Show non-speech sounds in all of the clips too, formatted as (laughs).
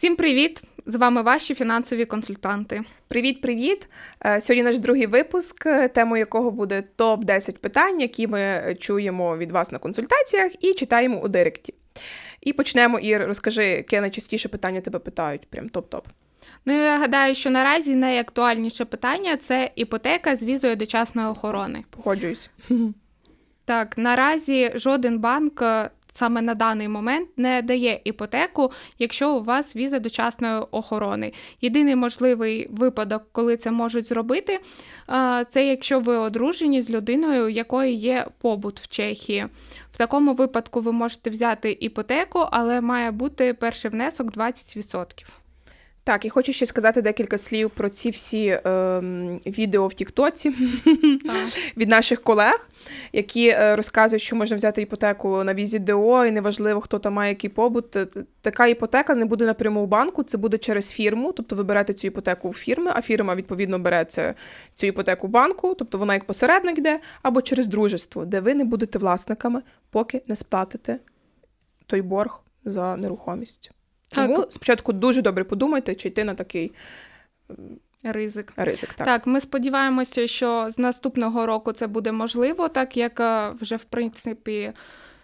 Всім привіт! З вами ваші фінансові консультанти. Привіт, привіт! Е, Сьогодні наш другий випуск, е, темою якого буде топ 10 питань, які ми чуємо від вас на консультаціях і читаємо у директі. І почнемо, Ір, розкажи, яке найчастіше питання тебе питають, прям топ-топ. Ну я гадаю, що наразі найактуальніше питання це іпотека з візою дочасної охорони. Погоджуюсь. Так, наразі жоден банк е, саме на даний момент не дає іпотеку, якщо у вас віза дочасної охорони. Єдиний можливий випадок, коли це можуть зробити, це якщо ви одружені з людиною, якої є побут в Чехії. В такому випадку ви можете взяти іпотеку, але має бути перший внесок 20%. Так, і хочу ще сказати декілька слів про ці всі ем, відео в Тіктоці (laughs) від наших колег, які е, розказують, що можна взяти іпотеку на візі ДО, і неважливо, хто там має який побут. Така іпотека не буде напряму у банку, це буде через фірму. Тобто ви берете цю іпотеку у фірми, а фірма відповідно бере це, цю іпотеку в банку, тобто вона як посередник йде, або через дружество, де ви не будете власниками, поки не сплатите той борг за нерухомість. Так. Тому спочатку дуже добре подумайте, чи йти на такий Ризик. ризик. Так. Так. ми сподіваємося, що з наступного року це буде можливо, так як е, вже в принципі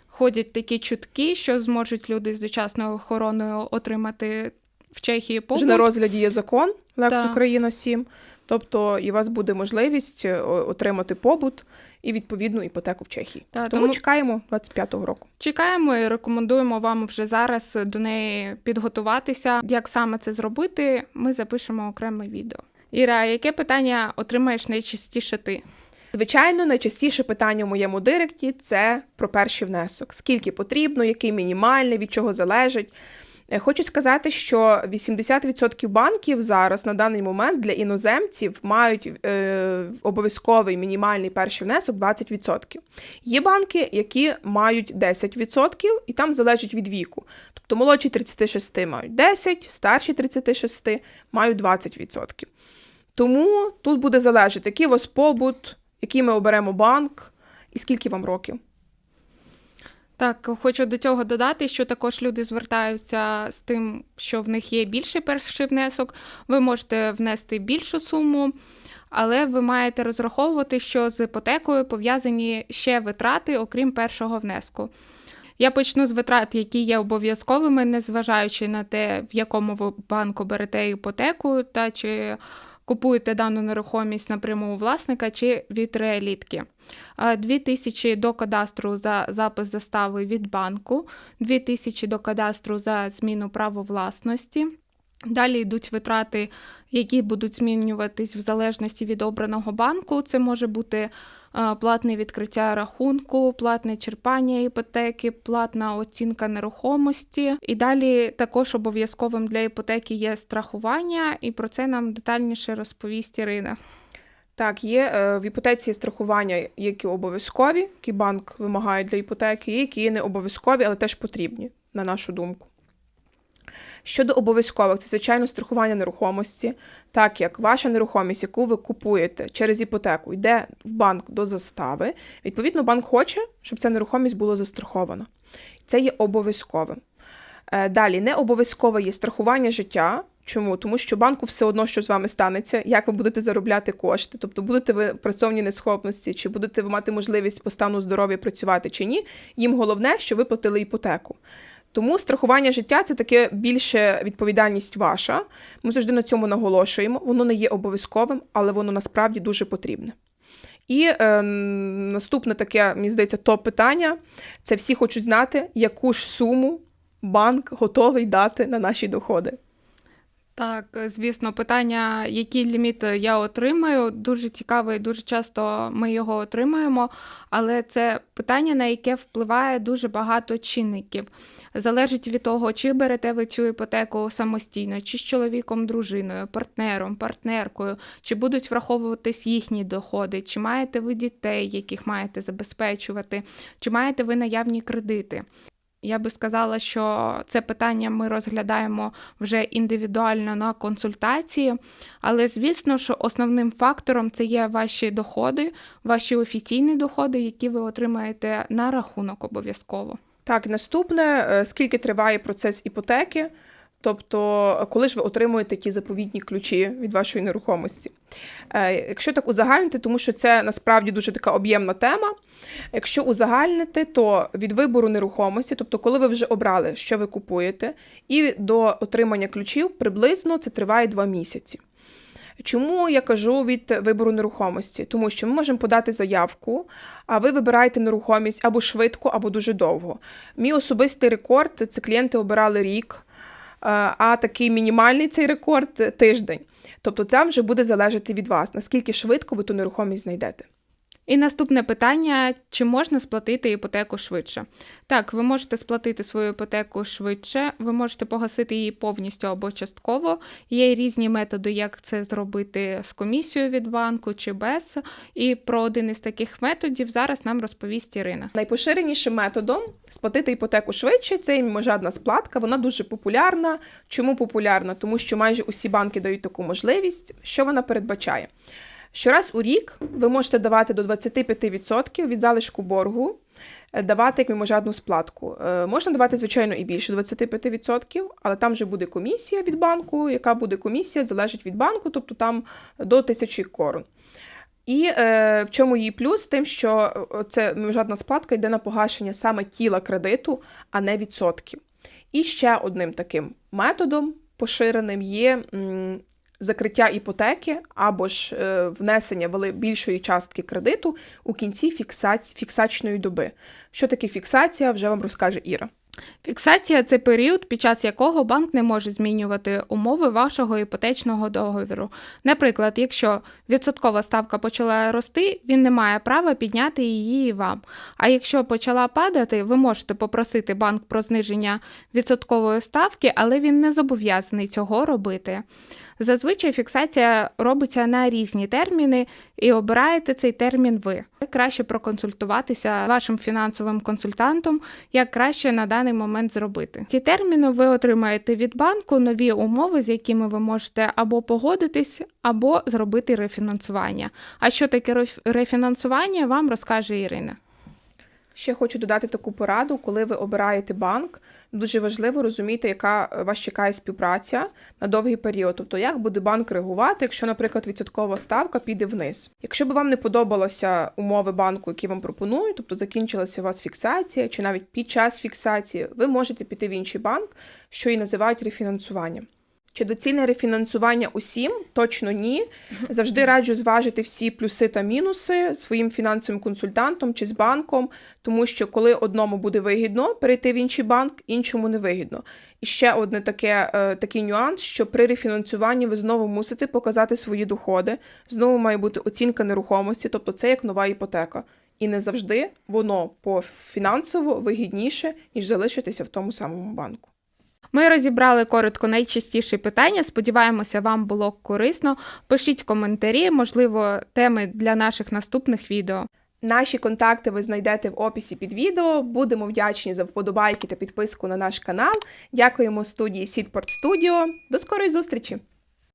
ходять такі чутки, що зможуть люди з дочасною охороною отримати в Чехії побут. Вже на розгляді є закон Лекс. Україна 7, тобто і у вас буде можливість е, отримати побут і відповідну іпотеку в Чехії. Та, тому, тому- чекаємо 25-го року. Чекаємо і рекомендуємо вам вже зараз до неї підготуватися. Як саме це зробити, ми запишемо окреме відео. Іра, яке питання отримаєш найчастіше ти? Звичайно, найчастіше питання у моєму директі це про перший внесок. Скільки потрібно, який мінімальний, від чого залежить. Е, Хочу сказати, що 80% банків зараз на даний момент для іноземців мають е, обов'язковий мінімальний перший внесок 20%. Є банки, які мають 10%, і там залежить від віку. Тобто молодші 36 мають 10, старші 36 мають 20%. Тому тут буде залежати, який у вас побут, який ми оберемо банк і скільки вам років. Так, хочу до цього додати, що також люди звертаються з тим, що в них є більший перший внесок. Ви можете внести більшу суму, але ви маєте розраховувати, що з іпотекою пов'язані ще витрати, окрім першого внеску. Я почну з витрат, які є обов'язковими, незважаючи на те, в якому ви банку берете іпотеку та чи купуєте дану нерухомість напряму у власника чи від реалітки. Е, 2 тисячі до кадастру за запис застави від банку, 2 тисячі до кадастру за зміну права власності. Далі йдуть витрати, які будуть змінюватись в залежності від обраного банку. Це може бути платне відкриття рахунку, платне черпання іпотеки, платна оцінка нерухомості. І далі також обов'язковим для іпотеки є страхування, і про це нам детальніше розповість Ірина. Так, є е, в іпотеці страхування, які обов'язкові, які банк вимагає для іпотеки, які не обов'язкові, але теж потрібні, на нашу думку. Щодо обов'язкових, це звичайно страхування нерухомості, так як ваша нерухомість, яку ви купуєте через іпотеку, йде в банк до застави. Відповідно, банк хоче, щоб ця нерухомість була застрахована. Це є обов'язковим. Е, Далі не обов'язкове є страхування життя. Чому? Тому що банку все одно, що з вами станеться, як ви будете заробляти кошти, тобто будете ви в працовній несхопності, чи будете ви мати можливість по стану здоров'я працювати чи ні. Їм головне, що ви платили іпотеку. Тому страхування життя це таке більше відповідальність ваша. Ми завжди на цьому наголошуємо. Воно не є обов'язковим, але воно насправді дуже потрібне. І е, наступне таке, мені здається, топ-питання: це всі хочуть знати, яку ж суму банк готовий дати на наші доходи. Так, звісно, питання, який ліміт я отримаю, дуже цікаве і дуже часто ми його отримуємо, але це питання, на яке впливає дуже багато чинників. Залежить від того, чи берете ви цю іпотеку самостійно, чи з чоловіком, дружиною, партнером, партнеркою, чи будуть враховуватись їхні доходи, чи маєте ви дітей, яких маєте забезпечувати, чи маєте ви наявні кредити. Я би сказала, що це питання ми розглядаємо вже індивідуально на консультації, але звісно, що основним фактором це є ваші доходи, ваші офіційні доходи, які ви отримаєте на рахунок обов'язково. Так, наступне, е, скільки триває процес іпотеки. Тобто, коли ж ви отримуєте ті заповітні ключі від вашої нерухомості. Е, Якщо так узагальнити, тому що це насправді дуже така об'ємна тема. Якщо узагальнити, то від вибору нерухомості, тобто, коли ви вже обрали, що ви купуєте, і до отримання ключів приблизно це триває два місяці. Чому я кажу від вибору нерухомості? Тому що ми можемо подати заявку, а ви вибираєте нерухомість або швидко, або дуже довго. Мій особистий рекорд це клієнти обирали рік, а такий мінімальний цей рекорд тиждень. Тобто це вже буде залежати від вас, наскільки швидко ви ту нерухомість знайдете. І наступне питання: чи можна сплатити іпотеку швидше? Так, ви можете сплатити свою іпотеку швидше, ви можете погасити її повністю або частково. Є різні методи, як це зробити з комісією від банку чи без. І про один із таких методів зараз нам розповість Ірина. Найпоширенішим методом сплатити іпотеку швидше це міможадна сплатка. Вона дуже популярна. Чому популярна? Тому що майже усі банки дають таку можливість. Що вона передбачає? Щораз у рік ви можете давати до 25% від залишку боргу, е, давати як міможадну сплатку. Е, Можна давати, звичайно, і більше 25%, але там вже буде комісія від банку. Яка буде комісія, залежить від банку, тобто там до тисячі корон. І е, в чому її плюс? Тим, що е, це міжнародна сплатка йде на погашення саме тіла кредиту, а не відсотків. І ще одним таким методом поширеним є закриття іпотеки або ж е, внесення більшої частки кредиту у кінці фіксачної доби. Що таке фіксація, вже вам розкаже Іра. Фіксація це період, під час якого банк не може змінювати умови вашого іпотечного договіру. Наприклад, якщо відсоткова ставка почала рости, він не має права підняти її вам. А якщо почала падати, ви можете попросити банк про зниження відсоткової ставки, але він не зобов'язаний цього робити. Зазвичай фіксація робиться на різні терміни, і обираєте цей термін ви. Краще проконсультуватися вашим фінансовим консультантом, як краще на даний момент зробити. Ці терміни ви отримаєте від банку нові умови, з якими ви можете або погодитись, або зробити рефінансування. А що таке реф- рефінансування, вам розкаже Ірина. Ще хочу додати таку пораду, коли ви обираєте банк, дуже важливо розуміти, яка е, вас чекає співпраця на довгий період. Тобто, як буде банк реагувати, якщо, наприклад, відсоткова ставка піде вниз. Якщо б вам не подобалося умови банку, які вам пропонують, тобто закінчилася у вас фіксація, чи навіть під час фіксації, ви можете піти в інший банк, що і називають рефінансуванням. Чи доцільне рефінансування усім? Точно ні. Завжди раджу зважити всі плюси та мінуси своїм фінансовим консультантом чи з банком, тому що коли одному буде вигідно перейти в інший банк, іншому не вигідно. І ще одне таке, е, такий нюанс, що при рефінансуванні ви знову мусите показати свої доходи, знову має бути оцінка нерухомості, тобто це як нова іпотека. І не завжди воно по фінансово вигідніше, ніж залишитися в тому самому банку. Ми розібрали коротко найчастіші питання. Сподіваємося, вам було корисно. Пишіть коментарі, можливо, теми для наших наступних відео. Наші контакти ви знайдете в описі під відео. Будемо вдячні за вподобайки та підписку на наш канал. Дякуємо студії Сідпорт Studio. До скорої зустрічі!